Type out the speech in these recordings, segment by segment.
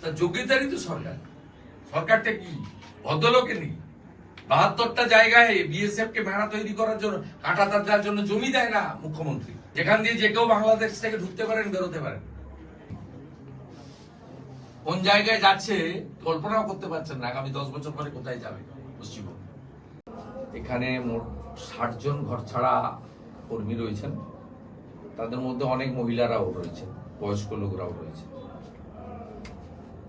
তা যোগ্যতারই তো সরকার। সরকারটা কি? ভদ্রলোকে নেই। বাহাত্তরটা জায়গায় বিএসএফ কে মেলা তৈরি করার জন্য, কাঁটা তার জন্য জমি দেয় না মুখ্যমন্ত্রী। যেখান দিয়ে যে কেউ বাংলাদেশ থেকে ঢুকতে পারেন, বেরোতে পারেন। কোন জায়গায় যাচ্ছে, কল্পনাও করতে পারছেন না আগামী দশ বছর পরে কোথায় যাবে পশ্চিমবঙ্গ। এখানে মোট ষাট জন ঘর ছাড়া কর্মী রয়েছেন। তাদের মধ্যে অনেক মহিলারাও রয়েছেন, বয়স্ক লোকরাও রয়েছে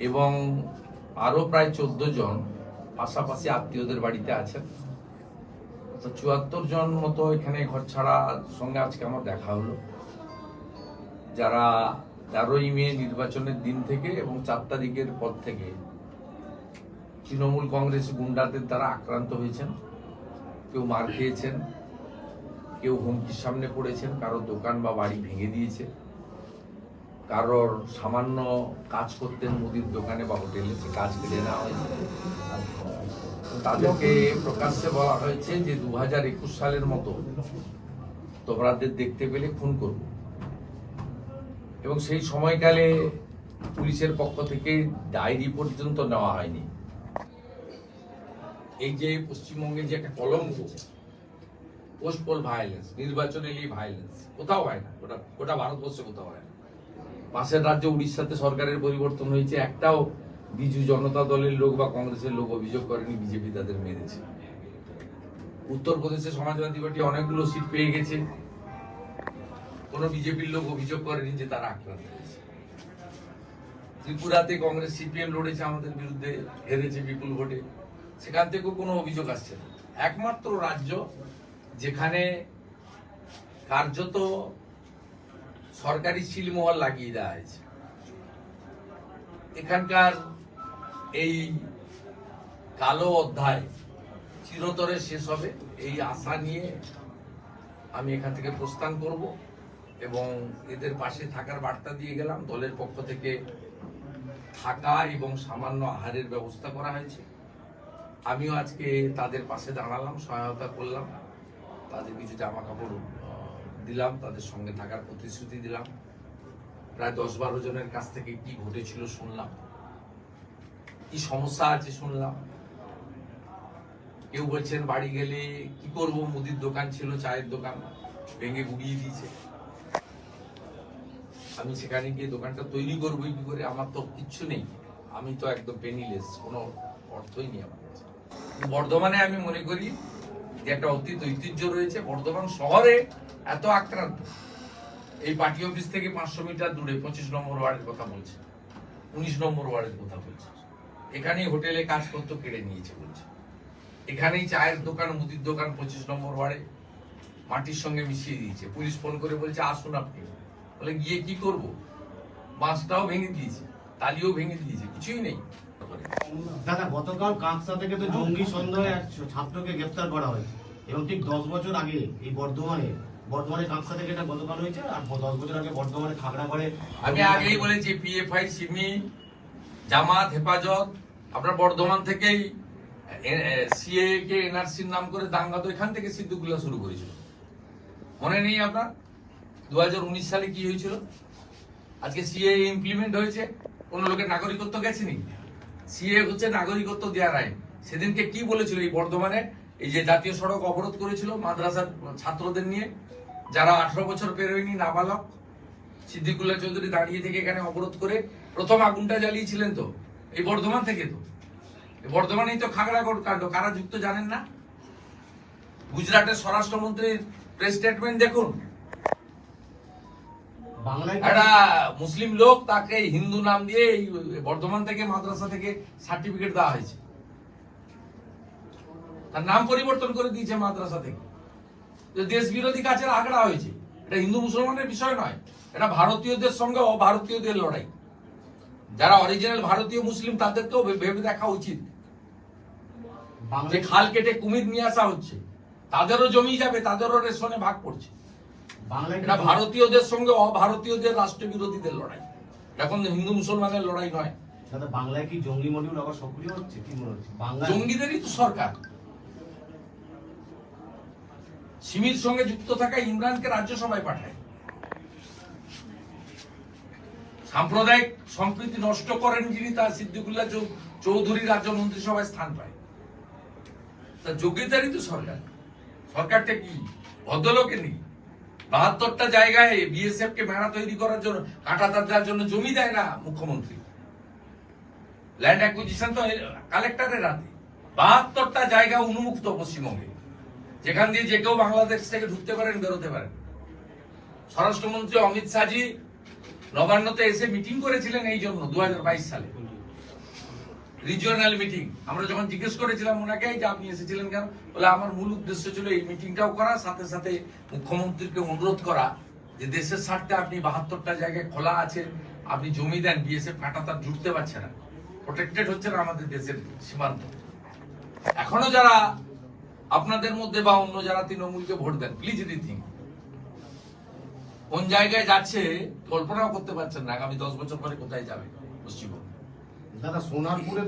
এবং আরও প্রায় চোদ্দ জন পাশাপাশি আত্মীয়দের বাড়িতে আছেন। তো চুয়াত্তর জন মতো এখানে ঘর ছাড়া সঙ্গে আজকে আমার দেখা হলো। যারা তেরোই মে নির্বাচনের দিন থেকে এবং চার তারিখের পর থেকে তৃণমূল কংগ্রেস গুন্ডাদের দ্বারা আক্রান্ত হয়েছেন। কেউ মার খেয়েছেন, কেউ হুমকির সামনে পড়েছেন, কারও দোকান বা বাড়ি ভেঙে দিয়েছে। কারোর সামান্য কাজ করতেন মুদির দোকানে বা হোটেলে, সে কাজ কেড়ে নেওয়া হয়েছে। তাদেরকে প্রকাশ্যে বলা হয়েছে যে দু হাজার একুশ সালের মতো তোমরাদের দেখতে পেলে খুন করব। এবং সেই সময়কালে পুলিশের পক্ষ থেকে ডায়েরি পর্যন্ত নেওয়া হয়নি। এই যে পশ্চিমবঙ্গে যে একটা কলঙ্ক পোস্ট পোল ভায়োলেন্স নির্বাচন এলেই ভায়োলেন্স কোথাও হয় না। গোটা গোটা ভারতবর্ষে কোথাও হয় না। পাশের রাজ্য উড়িষ্যাতে সরকারের পরিবর্তন হয়েছে, একটাও বিজু জনতা দলের লোক বা কংগ্রেসের লোক অভিযোগ করেনি, বিজেপি তাদের মেরেছে। উত্তরপ্রদেশে সমাজবাদী পার্টি অনেকগুলো সিট পেয়ে গেছে। কোন বিজেপির লোক অভিযোগ করেনি যে তারা আক্রান্ত হয়েছে। ত্রিপুরাতে কংগ্রেস সিপিএম লড়েছে আমাদের বিরুদ্ধে, হেরেছে বিপুল ভোটে। সেখান থেকেও কোনো অভিযোগ আসছে না। একমাত্র রাজ্য যেখানে কার্যত সরকারি সিলমোহর লাগিয়ে দেওয়া হয়েছে। এখানকার এই কালো অধ্যায় চিরতরে শেষ হবে। এই আশা নিয়ে আমি এখান থেকে প্রস্থান করব এবং এদের পাশে থাকার বার্তা দিয়ে গেলাম। দলের পক্ষ থেকে থাকা এবং সামান্য আহারের ব্যবস্থা করা হয়েছে। আমিও আজকে তাদের পাশে দাঁড়ালাম, সহায়তা করলাম। তাদের কিছু জামা কাপড় দিলাম, তাদের সঙ্গে থাকার প্রতিশ্রুতি দিলাম। প্রায় দশ বারো জনের কাছ থেকে কি ঘটেছিল শুনলাম। কি সমস্যা আছে শুনলাম। কেউ বলছেন বাড়ি গেলে কি করব, মুদির দোকান ছিল, চায়ের দোকান ভেঙে গুড়িয়ে দিয়েছে। আমি সেখানে গিয়ে দোকানটা তৈরি করব, কি করে? আমার তো কিচ্ছু নেই। আমি তো একদম পেনিলেস কোনো অর্থই নেই আমার কাছে। বর্ধমানে আমি মনে করি যে একটা অতীত ঐতিহ্য রয়েছে, বর্ধমান শহরে এত আক্রান্ত। এই পার্টি অফিস থেকে পাঁচশো মিটার দূরে, পঁচিশ নম্বর ওয়ার্ডের কথা বলছে, উনিশ নম্বর ওয়ার্ডের কথা বলছে। এখানেই হোটেলে কাজ করতে কেড়ে নিয়েছে বলছে। এখানেই চায়ের দোকান, মুদির দোকান পঁচিশ নম্বর ওয়ার্ডে মাটির সঙ্গে মিশিয়ে দিয়েছে। পুলিশ ফোন করে বলছে, আসুন আপনি। বলে, গিয়ে কি করব? বাঁশটাও ভেঙে দিয়েছে, তালিও ভেঙে দিয়েছে, কিছুই নেই। দাদা, গতকাল কাঁকসা থেকে তো জঙ্গি সন্দেহে ছাত্রকে গ্রেফতার করা হয়েছে। এবং ঠিক দশ বছর আগে এই বর্ধমানে বর্ধমানে কাঁকসা থেকে এটা গতকাল হয়েছে, আর দশ বছর আগে বর্ধমানে খাগড়া খাগড়াগড়ে আমি আগেই বলেছি পিএফআই সিমি জামাত, হেফাজত আপনার বর্ধমান থেকেই সিএ কে এনআরসির নাম করে দাঙ্গা তো এখান থেকে সিদ্ধুগুলা শুরু করেছিল। মনে নেই আপনার? দু হাজার উনিশ সালে কি হয়েছিল? আজকে সিএ ইমপ্লিমেন্ট হয়েছে কোন লোকের নাগরিকত্ব গেছেনি সিএ হচ্ছে নাগরিকত্ব দেওয়ার আইন। সেদিনকে কি বলেছিল এই বর্ধমানে? এই যে জাতীয় সড়ক অবরোধ করেছিল মাদ্রাসার ছাত্রদের নিয়ে যারা আঠারো বছর পেরোয়নি নাবালক সিদ্দিকুল্লাহ চৌধুরী দাঁড়িয়ে থেকে এখানে অবরোধ করে প্রথম আগুনটা জ্বালিয়েছিলেন তো এই বর্ধমান থেকে তো। বর্ধমানেই তো খাগড়া কাণ্ড কারা যুক্ত জানেন না? গুজরাটের স্বরাষ্ট্রমন্ত্রীর প্রেস স্টেটমেন্ট দেখুন। একটা মুসলিম লোক তাকে হিন্দু নাম দিয়ে এই বর্ধমান থেকে মাদ্রাসা থেকে সার্টিফিকেট দেওয়া হয়েছে। তার নাম পরিবর্তন করে দিয়েছে মাদ্রাসা থেকে। যে দেশ বিরোধী কাজের আগড়া হয়েছে। এটা হিন্দু মুসলমানের বিষয় নয় এটা ভারতীয়দের সঙ্গে অভারতীয়দের লড়াই। যারা অরিজিনাল ভারতীয় মুসলিম তাদেরকেও ভেবে দেখা উচিত। যে খাল কেটে কুমির নিয়ে আসা হচ্ছে। তাদেরও জমি যাবে তাদেরও রেশনে ভাগ পড়ছে। এটা ভারতীয়দের সঙ্গে অভারতীয়দের রাষ্ট্র বিরোধীদের লড়াই। এখন হিন্দু মুসলমানের লড়াই নয়। বাংলায় কি জঙ্গি মডিউল আবার সক্রিয় হচ্ছে? কি মনে হচ্ছে? জঙ্গিদেরই তো সরকার। সিমির সঙ্গে যুক্ত থাকা ইমরানকে রাজ্যসভায় পাঠায়। সাম্প্রদায়িক সম্প্রীতি নষ্ট করেন যিনি তার সিদ্দিকুল্লাহ চৌ- চৌধুরী রাজ্য মন্ত্রিসভায় স্থান পায়। তার যোগ্যতারই তো সরকার। সরকারটা কি? ভদ্রলোকে নেই। বাহাত্তরটা জায়গায় বিএসএফ কে মেড়া তৈরি করার জন্য, কাঁটা তার দেওয়ার জন্য জমি দেয় না মুখ্যমন্ত্রী। ল্যান্ড অ্যাকুইজিশন তো কালেক্টরের হাতে। বাহাত্তরটা জায়গা উন্মুক্ত পশ্চিমবঙ্গে। যেখান দিয়ে যে কেউ বাংলাদেশ থেকে ঢুকতে পারেন, বেরোতে পারেন। স্বরাষ্ট্রমন্ত্রী অমিত শাহজি নবান্নতে এসে মিটিং করেছিলেন এই জন্য দু হাজার বাইশ সালে। Regional meeting. আমরা যখন জিজ্ঞেস করেছিলাম ওনাকে যে আপনি এসেছিলেন কেন? বলে, আমার মূল উদ্দেশ্য ছিল এই মিটিংটাও করা, সাথে সাথে মুখ্যমন্ত্রীকে অনুরোধ করা যে দেশের স্বার্থে আপনি বাহাত্তরটা জায়গায় খোলা আছে, আপনি জমি দেন, বিএসএফ কাটা তার ঢুকতে পারছে না। প্রোটেক্টেড হচ্ছে না আমাদের দেশের সীমান্ত। এখনও যারা আপনাদের মধ্যে বা অন্য যারা তৃণমূলকে ভোট দেন প্লিজ রিথিং কোন জায়গায় যাচ্ছে, কল্পনাও করতে পারছেন না আগামী দশ বছর পরে কোথায় যাবে পশ্চিমবঙ্গ? দাদা, সোনারপুরে